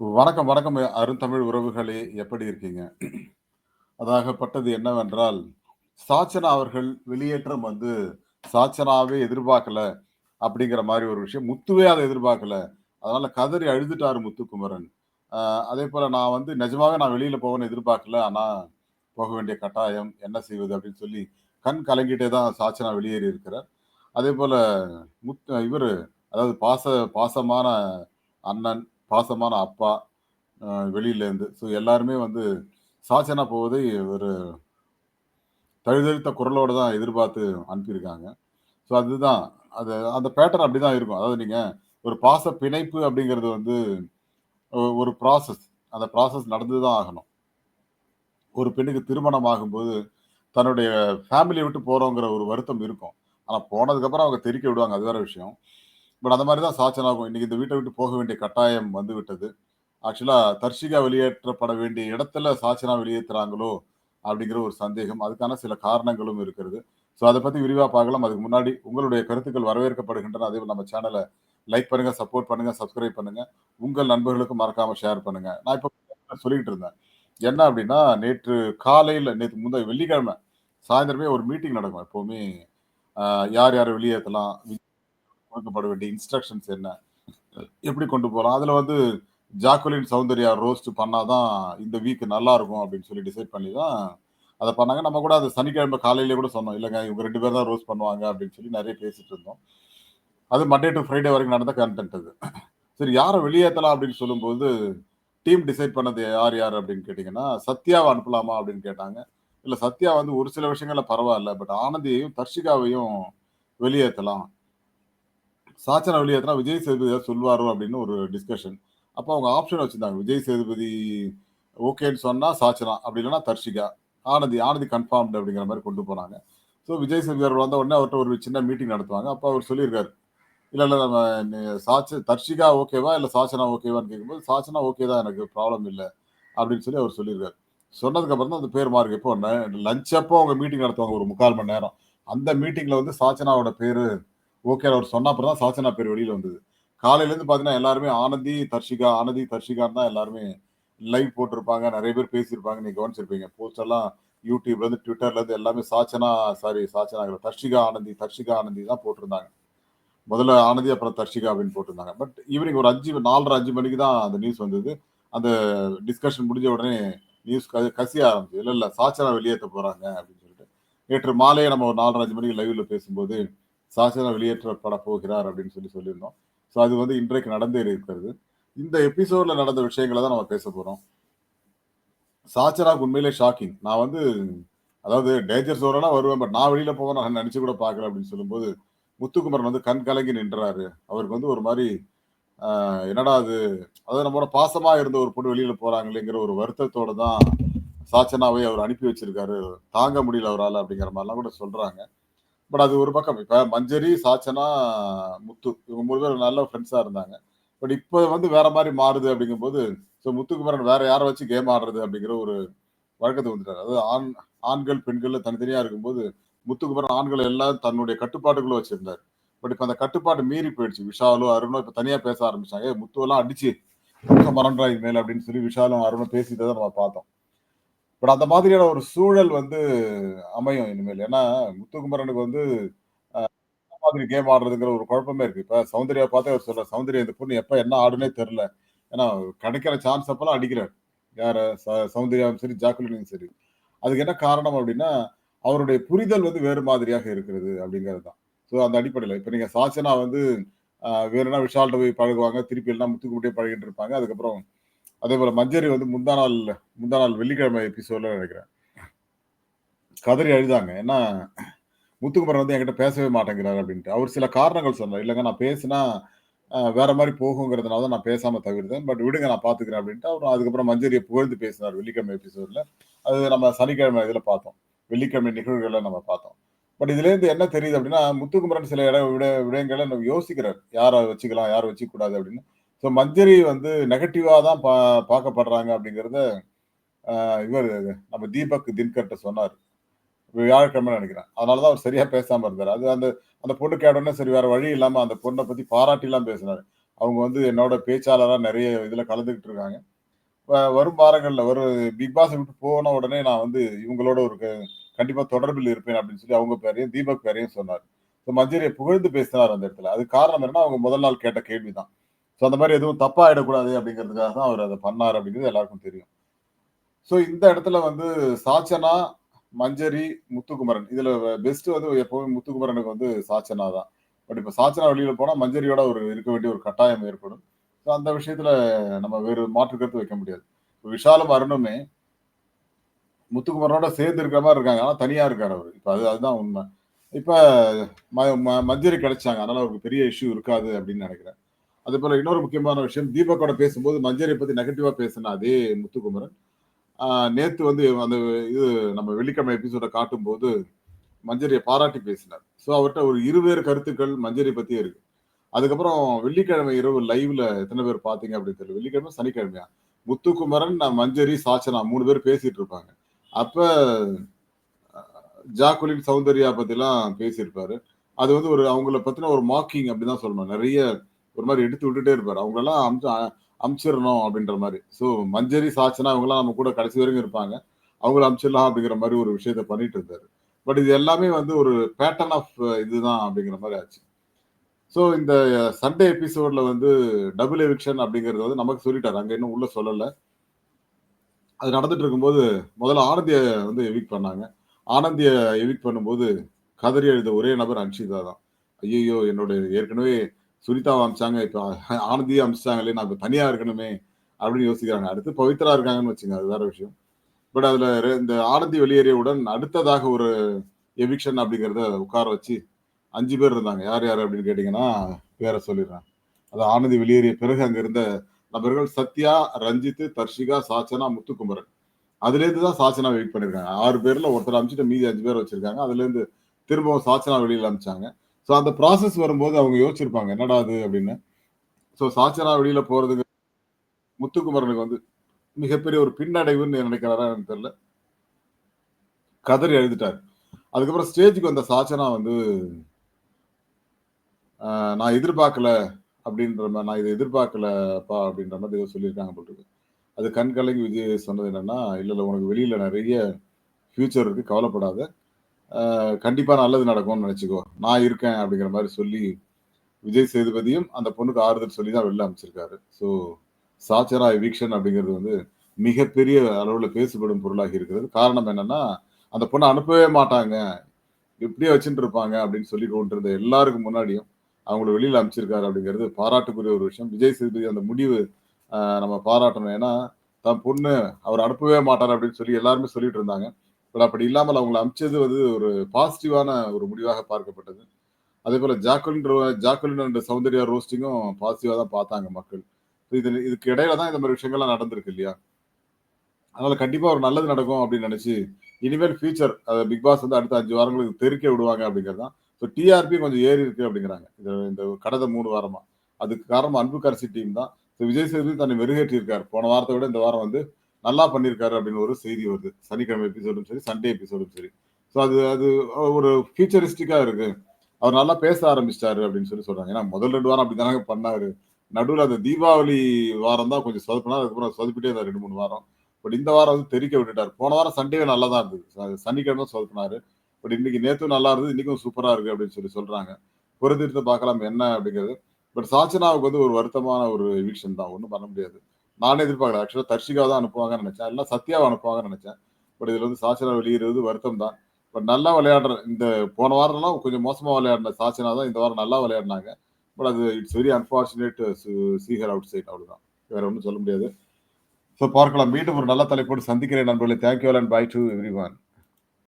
வணக்கம், வணக்கம் அருந்தமிழ் உறவுகளே! எப்படி இருக்கீங்க? அதாகப்பட்டது என்னவென்றால், சாச்சனா அவர்கள் வெளியேற்றம் வந்து சாச்சனாவே எதிர்பார்க்கல, அப்படிங்கிற மாதிரி ஒரு விஷயம். முத்துவே அதை எதிர்பார்க்கல. அதனால கதறி அழுதுட்டார் முத்துக்குமரன். அதே போல நான் வந்து நிஜமாவே நான் வெளியில போவேன்னு எதிர்பார்க்கல. ஆனா, போக வேண்டிய கட்டாயம். என்ன செய்வது? அப்படின்னு சொல்லி கண் கலங்கிட்டே தான் சாச்சனா வெளியேறி இருக்கிறார். அதேபோல முத் இவர் அதாவது பாச பாசமான அண்ணன், பாசமான அப்பா வெளியிலேருந்து. ஸோ எல்லாருமே வந்து சாச்சனா போவதை ஒரு தழுதழுத்த குரலோடு தான் எதிர்பார்த்து அனுப்பியிருக்காங்க. ஸோ அதுதான். அது அந்த பேட்டர்ன் அப்படிதான் இருக்கும். அதாவது நீங்கள் ஒரு பாச பிணைப்பு அப்படிங்கிறது வந்து ஒரு ப்ராசஸ். அந்த ப்ராசஸ் நடந்து தான் ஆகணும். ஒரு பெண்ணுக்கு திருமணம் ஆகும்போது, தன்னுடைய ஃபேமிலியை விட்டு போகிறோங்கிற ஒரு வருத்தம் இருக்கும். ஆனால் போனதுக்கப்புறம் அவங்க தெறிக்க விடுவாங்க. அது வேற விஷயம். பட் அந்த மாதிரி தான் சாச்சனாகும் இன்னைக்கு இந்த வீட்டை விட்டு போக வேண்டிய கட்டாயம் வந்து விட்டது. ஆக்சுவலா தர்ஷிகா வெளியேற்றப்பட வேண்டிய இடத்துல சாச்சனா வெளியேற்றுறாங்களோ அப்படிங்கிற ஒரு சந்தேகம். அதுக்கான சில காரணங்களும் இருக்கிறது. ஸோ அதை பற்றி விரிவாக பார்க்கலாம். அதுக்கு முன்னாடி உங்களுடைய கருத்துக்கள் வரவேற்கப்படுகின்றன. அதே நம்ம சேனலை லைக் பண்ணுங்கள் சப்போர்ட் பண்ணுங்கள் சப்ஸ்கிரைப் பண்ணுங்கள் உங்கள் நண்பர்களுக்கும் மறக்காமல் ஷேர் பண்ணுங்க. நான் இப்போ சொல்லிக்கிட்டு இருந்தேன். என்ன அப்படின்னா, நேற்று காலையில் நேற்று முந்தைய வெள்ளிக்கிழமை சாயந்தரமே ஒரு மீட்டிங் நடக்கும். எப்போவுமே யார் யாரை வெளியேற்றலாம் கொடுக்கப்பட வேண்டிய இன்ஸ்ட்ரக்ஷன்ஸ் என்ன? எப்படி கொண்டு போகலாம் அதில் வந்து ஜாக்குலின் சௌந்தர்யா ரோஸ்ட் பண்ணாதான் இந்த வீக் நல்லா இருக்கும் அப்படின்னு சொல்லி டிசைட் பண்ணி தான் அதை பண்ணாங்க. நம்ம கூட அது சனிக்கிழமை காலையிலேயே கூட சொன்னோம். இல்லைங்க இவங்க ரெண்டு பேர் தான் ரோஸ்ட் பண்ணுவாங்க அப்படின்னு சொல்லி நிறைய பேசிட்டு இருந்தோம். அது மண்டே டூ ஃப்ரைடே வரைக்கும் நடந்த கண்டென்ட் அது. சரி யாரை வெளியேற்றலாம் அப்படின்னு சொல்லும்போது, டீம் டிசைட் பண்ணது யார் யார் அப்படின்னு கேட்டிங்கன்னா சத்யாவை அனுப்பலாமா அப்படின்னு கேட்டாங்க. இல்லை சத்யா வந்து ஒரு சில விஷயங்களில் பரவாயில்ல பட் ஆனந்தியையும், தர்ஷிகாவையும் வெளியேற்றலாம் சாச்சனா வெளியேத்துனா விஜய் சேதுபதி ஏதாவது சொல்வாரோ அப்படின்னு ஒரு டிஸ்கஷன். அப்போ அவங்க ஆப்ஷன் வச்சிருந்தாங்க. விஜய் சேதுபதி ஓகேன்னு சொன்னால் சாச்சனா, அப்படி இல்லைன்னா தர்ஷிகா. ஆனந்தி ஆனந்தி கன்ஃபார்ம்டு அப்படிங்கிற மாதிரி கொண்டு போனாங்க. ஸோ விஜய் சேதுபதி அவர்கள் வந்த உடனே அவர்கிட்ட ஒரு சின்ன மீட்டிங் நடத்துவாங்க. அப்போ அவர் சொல்லியிருக்காரு. இல்லை இல்லை நம்ம நி சாச்ச தர்ஷிகா ஓகேவா? இல்லை சாச்சனா ஓகேவான்னு கேட்கும்போது, சாச்சனா ஓகே தான் எனக்கு ப்ராப்ளம் இல்லை அப்படின்னு சொல்லி அவர் சொல்லியிருக்காரு. சொன்னதுக்கப்புறம் தான் அந்த பேர் மாறுது. இப்போ ந லஞ்ச் அப்போ அவங்க மீட்டிங் நடத்துவாங்க ஒரு 3/4 மணி நேரம். அந்த மீட்டிங்கில் வந்து சாச்சனாவோட பேர் ஓகே அவர் சொன்ன அப்புறம் தான் சாச்சனா பேர் வெளியில் வந்தது. காலையிலேருந்து பார்த்தீங்கன்னா, எல்லாருமே ஆனந்தி, தர்ஷிகா, ஆனந்தி, தர்ஷிகான்னு தான் எல்லாருமே லைவ் போட்டிருப்பாங்க. நிறைய பேர் பேசியிருப்பாங்க. நீங்கள் கவனிச்சிருப்பீங்க. போஸ்ட் எல்லாம் யூடியூப்லேருந்து ட்விட்டர்லேருந்து எல்லாமே சாச்சனா சாரி சாச்சனா தர்ஷிகா ஆனந்தி, தர்ஷிகா ஆனந்தி தான் போட்டிருந்தாங்க. முதல்ல ஆனந்தி அப்புறம் தர்ஷிகா அப்படின்னு போட்டிருந்தாங்க. பட் ஈவினிங் ஒரு 5 4:30 5 மணிக்கு தான் அந்த நியூஸ் வந்தது. அந்த டிஸ்கஷன் முடிஞ்ச உடனே நியூஸ் க கசிய ஆரம்பிச்சு இல்லை இல்லை சாச்சனா வெளியேற்ற போகிறாங்க அப்படின்னு சொல்லிட்டு. நேற்று மாலையே நம்ம ஒரு 4:30 5 மணிக்கு லைவில் பேசும்போது, சாச்சனா வெளியேற்றப்பட போகிறார் அப்படின்னு சொல்லி சொல்லியிருந்தோம். ஸோ அது வந்து இன்றைக்கு நடந்தே இருக்கிறது. இந்த எபிசோட்ல நடந்த விஷயங்கள தான் நம்ம பேச போறோம். சாச்சராக் உண்மையிலே ஷாக்கிங். நான் வந்து அதாவது டேஞ்சர் ஜோன்லாம் வருவேன். பட் நான் வெளியில போவேன் நான் நெனச்சு கூட பார்க்கல அப்படின்னு சொல்லும்போது, முத்துக்குமரன் வந்து கண் கலங்கி நின்றாரு. அவருக்கு வந்து ஒரு மாதிரி என்னடா இது? அதாவது நம்மளோட பாசமா இருந்த ஒரு பொண்ணு வெளியில போறாங்களேங்கிற ஒரு வருத்தத்தோட தான் சாச்சனாவை அவர் அனுப்பி வச்சிருக்காரு. தாங்க முடியல அவரால் அப்படிங்கிற மாதிரிலாம் கூட சொல்றாங்க. பட் அது ஒரு பக்கம். இப்ப மஞ்சரி, சாச்சனா, முத்து இவங்க 3 பேரும் நல்ல ஃப்ரெண்ட்ஸா இருந்தாங்க. பட் இப்ப வந்து வேற மாதிரி மாறுது அப்படிங்கும்போது, ஸோ முத்துக்குமரன் வேற யாரை வச்சு கேம் ஆடுறது அப்படிங்கிற ஒரு வழக்கத்துக்கு வந்துட்டார் அதாவது ஆண் ஆண்கள், பெண்கள்னு தனித்தனியா இருக்கும்போது, முத்துக்குமரன் ஆண்களை எல்லாம் தன்னுடைய கட்டுப்பாட்டுக்குள்ள வச்சிருந்தார் பட் இப்ப அந்த கட்டுப்பாடு மீறி போயிடுச்சு. விஷாலும் அருணோ இப்ப தனியா பேச ஆரம்பிச்சாங்க. முத்துவெல்லாம் அடிச்சு மறன்றா மேல் அப்படின்னு சொல்லி விஷாலும், அருணும் பேசிட்டத நம்ம பார்த்தோம். பட் அந்த மாதிரியான ஒரு சூழல் வந்து அமையும் இனிமேல். ஏன்னா, முத்துக்குமரனுக்கு வந்து மாதிரி கேம் ஆடுறதுங்கிற ஒரு குழப்பமே இருக்கு. இப்ப சௌந்தர்யா பார்த்தே அவர் சொல்ற "சௌந்தர்யா இந்த பொண்ணு எப்ப என்ன ஆடுனே தெரியல." ஏன்னா கிடைக்கிற சான்ஸ் அப்பெல்லாம் அடிக்கிறாரு. யார ச சௌந்தர்யாவும் சரி, ஜாக்குலினும் சரி. அதுக்கு என்ன காரணம் அப்படின்னா, அவருடைய புரிதல் வந்து வேறு மாதிரியாக இருக்கிறது அப்படிங்கிறது தான். ஸோ அந்த அடிப்படையில் இப்போ நீங்கள் சாச்சனா வந்து வேறுனா விஷால்கிட்ட போய் பழகுவாங்க. திருப்பி எல்லாம் முத்துக்குமட்டியே பழகிட்டு இருப்பாங்க. அதுக்கப்புறம் அதே போல் மஞ்சரி வந்து முந்தா நாள் முந்தா நாள் வெள்ளிக்கிழமை எபிசோட்ல நினைக்கிறேன் கதறி அழுதாங்க. ஏன்னா, முத்துக்குமரன் வந்து என்கிட்ட பேசவே மாட்டேங்கிறார் அப்படின்ட்டு. அவர் சில காரணங்கள் சொன்னார். இல்லைங்க நான் பேசினா வேற மாதிரி போகுங்கிறதுனால தான் நான் பேசாம தவிர்த்தேன். பட் விடுங்க நான் பார்த்துக்கிறேன் அப்படின்ட்டு, அவர் அதுக்கப்புறம் மஞ்சரியை புகழ்ந்து பேசினார் வெள்ளிக்கிழமை எபிசோட்ல. அது நம்ம சனிக்கிழமை இதுல பார்த்தோம். வெள்ளிக்கிழமை நிகழ்வுகள நம்ம பார்த்தோம். பட் இதுலேருந்து என்ன தெரியுது அப்படின்னா, முத்துக்குமரன் சில இட விட விடயங்களை நம்ம யோசிக்கிறார். யாரை வச்சுக்கலாம், யாரை வச்சுக்கக்கூடாது அப்படின்னு. ஸோ மஞ்சரி வந்து நெகட்டிவாக தான் பா பார்க்கப்படுறாங்க அப்படிங்கிறத இவர் நம்ம தீபக் தின்கர்ட்ட சொன்னார். வியாழக்கிழமை நினைக்கிறேன். அதனால தான் அவர் சரியாக பேசாமல் இருந்தார். அது அந்த அந்த பொண்ணு கேட்ட சரி வேறு வழி இல்லாமல் அந்த பொண்ணை பற்றி பாராட்டிலாம் பேசினாரு. அவங்க வந்து என்னோட பேச்சாளராக நிறைய இதில் கலந்துக்கிட்டு இருக்காங்க. வரும் வாரங்களில் ஒரு பிக் பாஸ் விட்டு போன உடனே நான் வந்து இவங்களோட ஒரு க- தொடர்பில் இருப்பேன் அப்படின்னு சொல்லி அவங்க பேரையும் தீபக் பேரையும் சொன்னார். ஸோ மஞ்சரியை புகழ்ந்து பேசினார் அந்த இடத்துல. அது காரணம் என்னன்னா அவங்க முதல் நாள் கேட்ட கேள்வி தான் ஸோ அந்த மாதிரி எதுவும் தப்பா ஆயிடக்கூடாது அப்படிங்கிறதுக்காக தான் அவர் அதை பண்ணார் அப்படிங்கிறது எல்லாருக்கும் தெரியும். ஸோ இந்த இடத்துல வந்து சாச்சனா மஞ்சரி முத்துக்குமரன். இதுல பெஸ்ட் வந்து எப்பவுமே முத்துக்குமரனுக்கு வந்து சாச்சனா தான். பட் இப்போ சாச்சனா வெளியில போனா மஞ்சரியோட ஒரு இருக்க வேண்டிய ஒரு கட்டாயம் ஏற்படும். ஸோ அந்த விஷயத்துல நம்ம வேறு மாற்று கருத்து வைக்க முடியாது. இப்ப விஷாலும் அருணுமே முத்துக்குமரனோட சேர்ந்து இருக்கிற மாதிரி இருக்காங்க. ஆனால் தனியா இருக்காரு அவர். இப்போ அது அதுதான் உண்மை. இப்போ ம- ம- மஞ்சரி கிடைச்சாங்க. அதனால அவருக்கு பெரிய இஷ்யூ இருக்காது அப்படின்னு நினைக்கிறேன். அதே போல இன்னொரு முக்கியமான விஷயம் தீபக்கோட பேசும்போது மஞ்சரியை பத்தி நெகட்டிவா பேசின அதே முத்துக்குமரன். நேத்து வந்து அந்த இது நம்ம வெள்ளிக்கிழமை எபிசோட காட்டும் போது மஞ்சரியை பாராட்டி பேசினார். ஸோ அவர்கிட்ட ஒரு இருவேறு கருத்துக்கள் மஞ்சரி பத்தியே இருக்கு. அதுக்கப்புறம் வெள்ளிக்கிழமை இரவு லைவ்ல எத்தனை பேர் பாத்தீங்க அப்படின்னு தெரியல. வெள்ளிக்கிழமை சனிக்கிழமையா? முத்துக்குமரன் நான் மஞ்சரி சாச்சனா மூணு பேர் பேசிட்டு இருப்பாங்க. அப்ப ஜாக்குலின் சௌந்தர்யா பத்திலாம் பேசியிருப்பாரு. அது வந்து ஒரு அவங்கள பத்தின ஒரு மாக்கிங் அப்படிதான் சொல்லணும் நிறைய ஒரு மாதிரி எடுத்து விட்டுட்டே இருப்பார். அவங்களெல்லாம் அமிச்சு அமிச்சிடணும் அப்படின்ற மாதிரி. ஸோ மஞ்சரி சாச்சனா அவங்களாம் நம்ம கூட கடைசி வரைக்கும் இருப்பாங்க. அவங்கள அமிச்சிடலாம் அப்படிங்கிற மாதிரி ஒரு விஷயத்த பண்ணிட்டு இருந்தாரு. பட் இது எல்லாமே வந்து ஒரு பேட்டர்ன் ஆஃப் இதுதான் அப்படிங்கிற மாதிரி ஆச்சு. ஸோ இந்த சண்டே எபிசோட்ல வந்து டபுள் எவிக்ஷன் அப்படிங்கிறது வந்து நமக்கு சொல்லிட்டாரு. அங்கே இன்னும் உள்ள சொல்லலை. அது நடந்துட்டு இருக்கும்போது முதல்ல ஆனந்தியை வந்து எவிக் பண்ணாங்க. ஆனந்தியை எவிக் பண்ணும்போது கதறி எழுத ஒரே நபர் அன்ஷிதா தான். ஐயோ என்னோட ஏற்கனவே சுனிதாவை அமிச்சாங்க இப்போ ஆனந்தியை அமிச்சாங்களே நான் இப்போ தனியாக இருக்கணுமே அப்படின்னு யோசிக்கிறாங்க. அடுத்து பவித்ரா இருக்காங்கன்னு வச்சுங்க அது வேற விஷயம். பட் அதில் ரெ- இந்த ஆனந்தி வெளியேறியவுடன் அடுத்ததாக ஒரு எவிக்ஷன் அப்படிங்கிறத உட்கார வச்சு அஞ்சு பேர் இருந்தாங்க. யார் யார் அப்படின்னு கேட்டிங்கன்னா பேரை சொல்லிடுறேன். அது ஆனந்தி வெளியேறிய பிறகு அங்கே இருந்த நபர்கள் சத்யா ரஞ்சித் தர்ஷிகா சாச்சனா முத்துக்குமரன். அதுலேருந்து தான் சாச்சனா வெயிட் பண்ணியிருக்காங்க. ஆறு பேரில் ஒருத்தர் அமிச்சுட்டு மீதி அஞ்சு பேர் வச்சிருக்காங்க. அதுலேருந்து திரும்பவும் சாச்சனா வெளியில் அமிச்சாங்க. ஸோ அந்த ப்ராசஸ் வரும்போது அவங்க யோசிச்சிருப்பாங்க என்னடா அது அப்படின்னு. ஸோ சாச்சனா வெளியில போறதுக்கு முத்துக்குமரனுக்கு வந்து மிகப்பெரிய ஒரு பின்னடைவுன்னு நினைக்கிறாரா எனக்கு தெரியல. கதறி எழுதிட்டார் அதுக்கப்புறம் ஸ்டேஜுக்கு வந்த சாச்சனா வந்து நான் எதிர்பார்க்கல அப்படின்ற மாதிரி நான் இதை எதிர்பார்க்கலப்பா அப்படின்ற மாதிரி ஏதோ சொல்லியிருக்காங்க போட்டுருக்கு அது கண் கலங்கி விஜய் சொன்னது என்னன்னா இல்லை இல்லை உனக்கு வெளியில் நிறைய ஃபியூச்சர் இருக்குது கவலைப்படாத. கண்டிப்பா நல்லது நடக்கும்னு நினைச்சுக்கோ. நான் இருக்கேன் அப்படிங்கிற மாதிரி சொல்லி விஜய் சேதுபதியும் அந்த பொண்ணுக்கு ஆறுதல் சொல்லி தான் வெளில அமைச்சிருக்காரு ஸோ சாச்சராய் வீக்ஷன் அப்படிங்கிறது வந்து மிகப்பெரிய அளவில் பேசப்படும் பொருளாகி இருக்கிறது. காரணம் என்னன்னா அந்த பொண்ணை அனுப்பவே மாட்டாங்க. இப்படியே வச்சுட்டு இருப்பாங்க அப்படின்னு சொல்லி கொண்டிருந்த எல்லாருக்கும் முன்னாடியும் அவங்கள வெளியில் அமைச்சிருக்காரு அப்படிங்கிறது பாராட்டுக்குரிய ஒரு விஷயம். விஜய் சேதுபதி அந்த முடிவு நம்ம பாராட்டணும். ஏன்னா தன் பொண்ணு அவர் அனுப்பவே மாட்டார் அப்படின்னு சொல்லி எல்லாருமே சொல்லிட்டு இருந்தாங்க. பட் அப்படி இல்லாமல் அவங்களை அமைச்சது வந்து ஒரு பாசிட்டிவான ஒரு முடிவாக பார்க்கப்பட்டது. அதே போல ஜாக்குலின் ரோ- ஜாக்குலின் அண்ட் சௌந்தர்யா ரோஸ்டிங்கும் பாசிட்டிவா தான் பார்த்தாங்க மக்கள். இது இதுக்கு இடையில தான் இந்த மாதிரி விஷயங்கள்லாம் நடந்திருக்கு இல்லையா? அதனால கண்டிப்பா ஒரு நல்லது நடக்கும் அப்படின்னு நினைச்சு இனிமேல் ஃபியூச்சர் பிக் பாஸ் வந்து அடுத்த அஞ்சு வாரங்களுக்கு தெருக்க விடுவாங்க அப்படிங்கிறது தான். ஸோ டிஆர்பி கொஞ்சம் ஏறி இருக்கு அப்படிங்கிறாங்க. இது இந்த கடந்த மூணு வாரமா. அதுக்கு காரணம் அன்பு கரசி டீம் தான். ஸோ விஜய் சேதுபதி தன்னை மெருகேற்றி இருக்காரு போன வாரத்தை விட இந்த வாரம் வந்து நல்லா பண்ணியிருக்காரு அப்படின்னு ஒரு செய்தி வருது. சனிக்கிழமை எபிசோடும் சரி சண்டே எபிசோடும் சரி. ஸோ அது அது ஒரு ஃபியூச்சரிஸ்டிக்காக இருக்கு. அவர் நல்லா பேச ஆரம்பிச்சிட்டாரு அப்படின்னு சொல்லி சொல்றாங்க. ஏன்னா முதல் ரெண்டு வாரம் அப்படி தானே பண்ணாரு. நடுவில் அந்த தீபாவளி வாரம் தான் கொஞ்சம் சொதப்பினார் அதுக்கப்புறம் சொதப்பிட்டே இருந்தார் ரெண்டு மூணு வாரம். பட் இந்த வாரம் வந்து தெரிக்க விட்டுட்டார். போன வாரம் சண்டே நல்லா தான் இருந்தது. சனிக்கிழமை சொதப்பினாரு. பட் இன்னைக்கு நேற்று நல்லா இருந்தது இன்னைக்கும் சூப்பராக இருக்கு அப்படின்னு சொல்லி சொல்றாங்க. பொறுத்திருந்து பார்க்கலாம் என்ன அப்படிங்கிறது. பட் சாச்சனாவுக்கு வந்து ஒரு வருத்தமான ஒரு எவிக்ஷன் தான். ஒன்றும் பண்ண முடியாது. நானே எதிர்பார்க்கல. ஆக்சுவலாக தர்ஷிகா தான் அனுப்புவாங்கன்னு நினைச்சேன். எல்லாம் சத்யாவை அனுப்புவாங்கன்னு நினைச்சேன். பட் இதுல வந்து சாச்சனா வெளியேறது வருத்தம் தான். பட் நல்லா விளையாடுற இந்த போன வாரம்லாம் கொஞ்சம் மோசமா விளையாடின சாச்சனா தான் இந்த வாரம் நல்லா விளையாடினாங்க. பட் அது இட்ஸ் வெரி அன்பார்ச்சுனேட் சீஹர் அவுட் சைட் அவ்வளவுதான். வேற ஒன்றும் சொல்ல முடியாது. ஸோ பார்க்கலாம். மீண்டும் ஒரு நல்ல தலைப்போடு சந்திக்கிறேன் நண்பர்களே. Thank you and bye to everyone